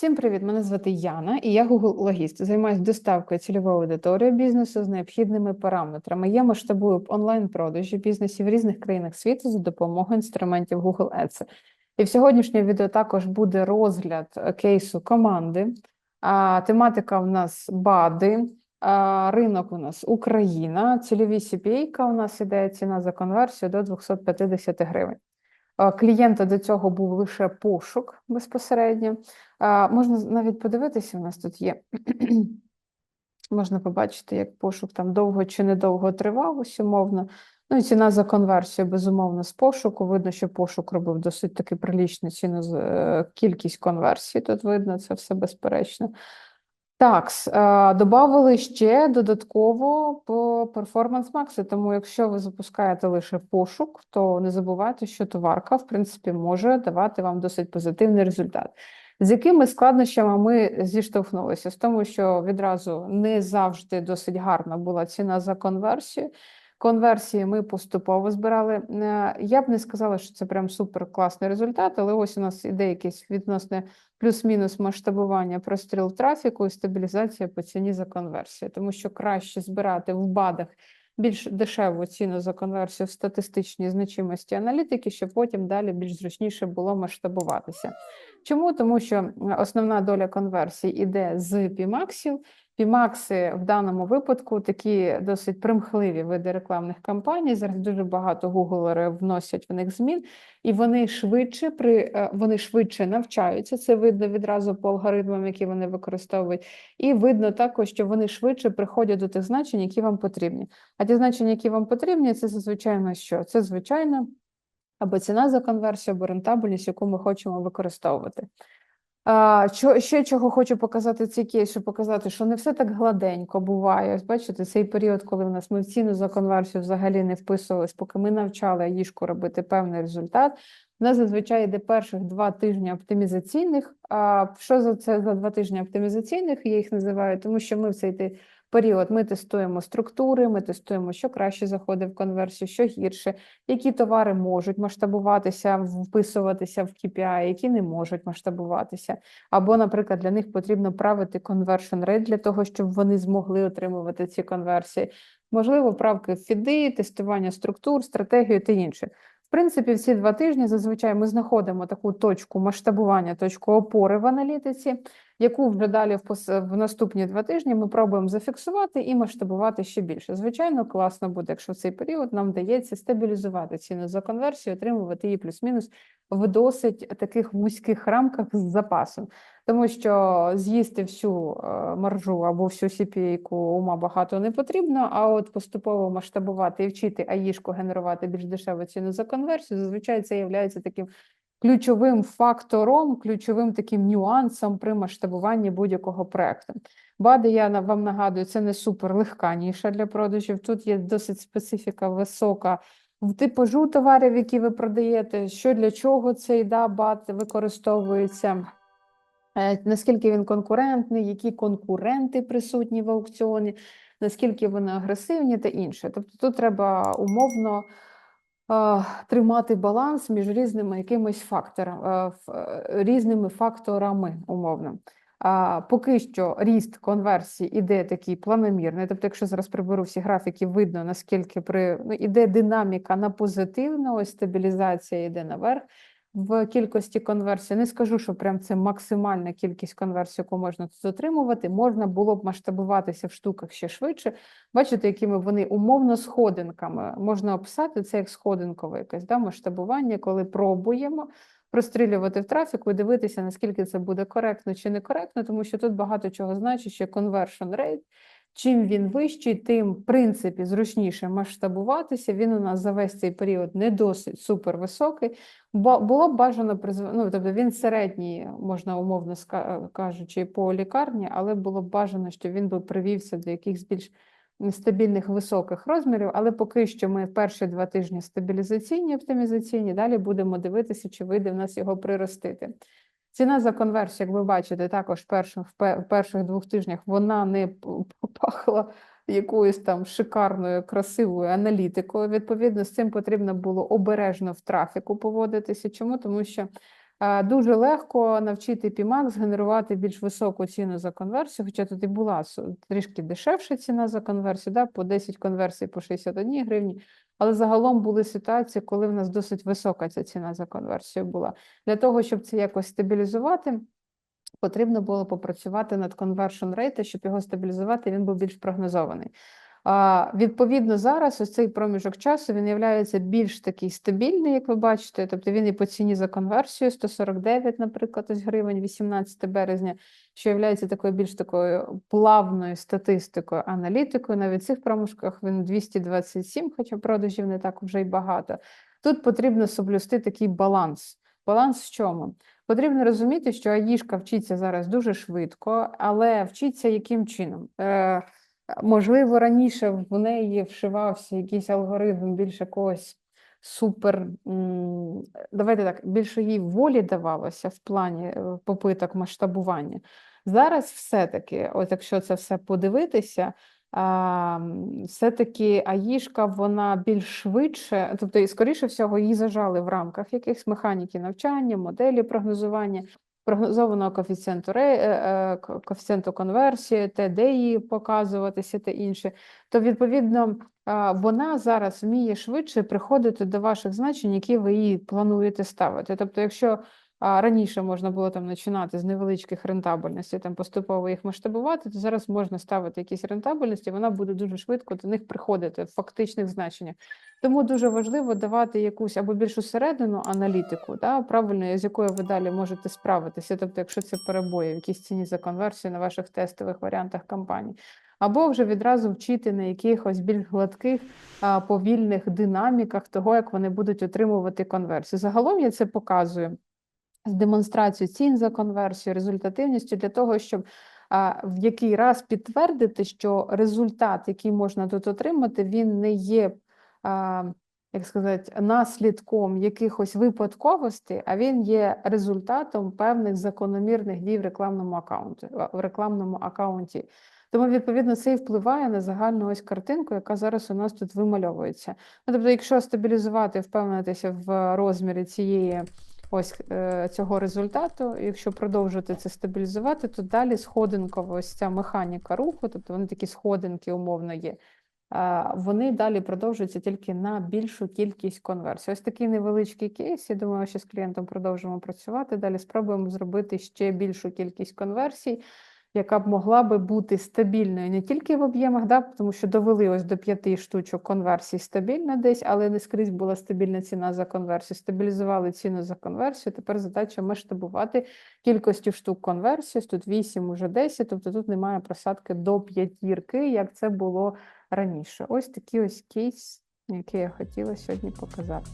Всім привіт! Мене звати Яна, і я Google Логіст. Займаюся доставкою цільової аудиторії бізнесу з необхідними параметрами. Я масштабую онлайн-продажі бізнесів в різних країнах світу за допомогою інструментів Google Ads. І в сьогоднішньому відео також буде розгляд е, кейсу команди. А, тематика в нас БАДи, а, ринок у нас Україна, цільові CPA у нас іде ціна за конверсію до 250 гривень. Клієнта до цього був лише пошук безпосередньо. Можна навіть подивитися, у нас тут є. Можна побачити, як пошук там довго чи недовго тривав, ось умовно. Ну і ціна за конверсію, безумовно, з пошуку. Видно, що пошук робив досить таки прилічну ціну з е, кількість конверсій. Тут видно, це все безперечно. Так, додали ще додатково по перформанс макси. Тому, якщо ви запускаєте лише пошук, то не забувайте, що товарка, в принципі, може давати вам досить позитивний результат. З якими складнощами ми зіштовхнулися? З тому, що відразу не завжди досить гарна була ціна за конверсію. Конверсії ми поступово збирали. Е, Я б не сказала, що це прям супер класний результат, але ось у нас іде якесь відносне плюс-мінус масштабування простріл трафіку і стабілізація по ціні за конверсію, тому що краще збирати в бадах більш дешеву ціну за конверсію в статистичній значимості аналітики, щоб потім далі більш зручніше було масштабуватися. Чому? Тому що основна доля конверсій іде з пімаксів. Пімакси в даному випадку такі досить примхливі види рекламних кампаній. Зараз дуже багато гуглери вносять в них змін, і вони швидше при е, вони швидше навчаються. Це видно відразу по алгоритмам, які вони використовують, і видно також, що вони швидше приходять до тих значень, які вам потрібні. А ті значення, які вам потрібні, це зазвичай що? Це звичайно або ціна за конверсію, або рентабельність, яку ми хочемо використовувати. Що, ще чого хочу показати цей кейс, щоб показати, що не все так гладенько буває. Ось бачите, цей період, коли в нас ми в ціну за конверсію взагалі не вписувались, поки ми навчали їжку робити певний результат. У нас зазвичай йде перших два тижні оптимізаційних. А що за це за два тижні оптимізаційних? Я їх називаю, тому що ми в цей період ми тестуємо структури, ми тестуємо, що краще заходить в конверсію, що гірше, які товари можуть масштабуватися, вписуватися в KPI, які не можуть масштабуватися. Або, наприклад, для них потрібно правити conversion rate для того, щоб вони змогли отримувати ці конверсії. Можливо, правки в фіди, тестування структур, стратегію та інше. В принципі, всі два тижні зазвичай ми знаходимо таку точку масштабування, точку опори в аналітиці, яку вже далі в, наступні два тижні ми пробуємо зафіксувати і масштабувати ще більше. Звичайно, класно буде, якщо в цей період нам вдається стабілізувати ціну за конверсію, отримувати її плюс-мінус в досить таких вузьких рамках з запасом. Тому що з'їсти всю е, маржу або всю CPA-ку ума багато не потрібно, а от поступово масштабувати і вчити АІшку генерувати більш дешеву ціну за конверсію, зазвичай це є таким ключовим фактором, ключовим таким нюансом при масштабуванні будь-якого проекту. БАДи, я вам нагадую, це не супер легка ніша для продажів. Тут є досить специфіка висока в типажу товарів, які ви продаєте, що для чого цей да, бат використовується. Е, Наскільки він конкурентний, які конкуренти присутні в аукціоні, наскільки вони агресивні та інше. Тобто тут треба умовно тримати баланс між різними якимись факторами, е, різними факторами умовно. А, поки що ріст конверсії іде такий планомірний. Тобто, якщо зараз приберу всі графіки, видно наскільки при ну, іде динаміка на позитивну, ось стабілізація йде наверх в кількості конверсій. Не скажу, що прям це максимальна кількість конверсій, яку можна тут отримувати. Можна було б масштабуватися в штуках ще швидше. Бачите, якими вони умовно сходинками. Можна описати це як сходинкове якесь да, масштабування, коли пробуємо прострілювати в трафіку і дивитися, наскільки це буде коректно чи некоректно, тому що тут багато чого значить, що conversion rate, чим він вищий, тим, в принципі, зручніше масштабуватися. Він у нас за весь цей період не досить супер високий. Ба- Було б бажано ну, тобто він середній, можна умовно кажучи, по лікарні, але було б бажано, що він би привівся до якихось більш стабільних високих розмірів, але поки що ми перші два тижні стабілізаційні, оптимізаційні, далі будемо дивитися, чи вийде в нас його приростити. Ціна за конверсію, як ви бачите, також першим, в перших двох тижнях вона не п- попахла якоюсь там шикарною, красивою аналітикою. Відповідно, з цим потрібно було обережно в трафіку поводитися. Чому? Тому що Е, Дуже легко навчити PMAX згенерувати більш високу ціну за конверсію, хоча тут і була трішки дешевша ціна за конверсію, да, по 10 конверсій по 61 гривні. Але загалом були ситуації, коли в нас досить висока ця ціна за конверсію була. Для того, щоб це якось стабілізувати, потрібно було попрацювати над conversion rate, щоб його стабілізувати, він був більш прогнозований. Відповідно, зараз ось цей проміжок часу він є більш такий стабільний, як ви бачите. Тобто він і по ціні за конверсію 149, наприклад, ось гривень 18 березня, що є такою більш такою плавною статистикою, аналітикою. Навіть в цих проміжках він 227, хоча продажів не так вже й багато. Тут потрібно соблюсти такий баланс. Баланс в чому? Потрібно розуміти, що Аїшка вчиться зараз дуже швидко, але вчиться яким чином? Е, можливо, раніше в неї вшивався якийсь алгоритм більш якогось супер. Давайте так, більше їй волі давалося в плані е, попиток масштабування. Зараз все-таки, от якщо це все подивитися, все-таки Аїшка вона більш швидше, тобто, скоріше всього, її зажали в рамках якихось механіки навчання, моделі прогнозування, прогнозованого коефіцієнту, е, е, коефіцієнту конверсії, її показуватися, те інше. То, відповідно, вона зараз вміє швидше приходити до ваших значень, які ви її плануєте ставити. Тобто, якщо раніше можна було там починати з невеличких рентабельностей, там поступово їх масштабувати, то зараз можна ставити якісь рентабельності, вона буде дуже швидко до них приходити в фактичних значеннях. Тому дуже важливо давати якусь або більш усередину аналітику, да, правильно, з якою ви далі можете справитися. Тобто, якщо це перебої, в якійсь ціні за конверсію на ваших тестових варіантах кампаній, або вже відразу вчити на якихось більш гладких, повільних динаміках того, як вони будуть отримувати конверсію. Загалом я це показую з демонстрацією цін за конверсію, результативністю для того, щоб в який раз підтвердити, що результат, який можна тут отримати, він не є, як сказати, наслідком якихось випадковостей, а він є результатом певних закономірних дій в рекламному аккаунті, в рекламному аккаунті. Тому, відповідно, це і впливає на загальну ось картинку, яка зараз у нас тут вимальовується. Ну, тобто, якщо стабілізувати, впевнитися в розмірі цієї ось е, цього результату, якщо продовжувати це стабілізувати, то далі сходинкова ось ця механіка руху, тобто вони такі сходинки умовно є. Вони далі продовжуються тільки на більшу кількість конверсій. Ось такий невеличкий кейс. Я думаю, що з клієнтом продовжимо працювати. Далі спробуємо зробити ще більшу кількість конверсій, яка б могла би бути стабільною не тільки в об'ємах, да, тому що довели ось до п'яти штучок конверсій стабільно десь, але не скрізь була стабільна ціна за конверсію. Стабілізували ціну за конверсію. Тепер задача масштабувати кількістю штук конверсії. Тут 8, уже 10, тобто тут немає просадки до п'ятірки, як це було раніше. Ось такий ось кейс, який я хотіла сьогодні показати.